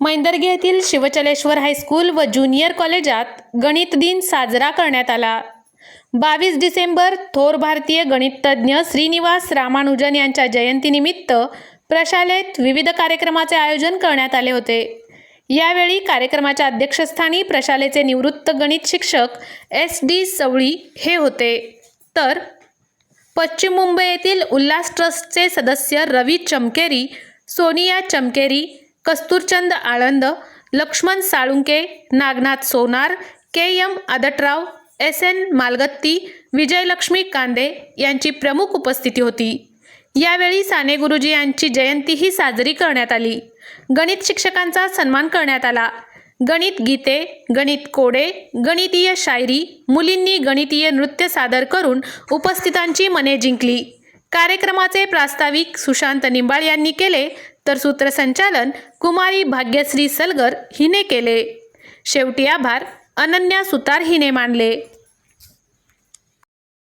मैंदर्गी येथील शिवचलेश्वर हायस्कूल व ज्युनियर कॉलेजात गणित दिन साजरा करण्यात आला. बावीस डिसेंबर थोर भारतीय गणिततज्ञ श्रीनिवास रामानुजन यांच्या जयंतीनिमित्त प्रशालेत विविध कार्यक्रमाचे आयोजन करण्यात आले होते. यावेळी कार्यक्रमाच्या अध्यक्षस्थानी प्रशालेचे निवृत्त गणित शिक्षक एस डी सवळी हे होते. तर पश्चिम मुंबई येथील उल्हास ट्रस्टचे सदस्य Ravi Chamkeri Sonia Chamkeri Kasturchand Aland Laxman Salunke Nagnath Sonar K M Adatrao S N Malgatti Vijayalakshmi Kande यांची प्रमुख उपस्थिती होती. यावेळी साने गुरुजी यांची जयंतीही साजरी करण्यात आली. गणित शिक्षकांचा सन्मान करण्यात आला. गणित गीते गणित कोडे गणितीय शायरी मुलींनी गणितीय नृत्य सादर करून उपस्थितांची मने जिंकली. कार्यक्रमाचे प्रास्ताविक सुशांत निंबाळ यांनी केले तर सूत्रसंचालन कुमारी भाग्यश्री सलगर हिने केले. शेवटी आभार अनन्या सुतार हिने मानले.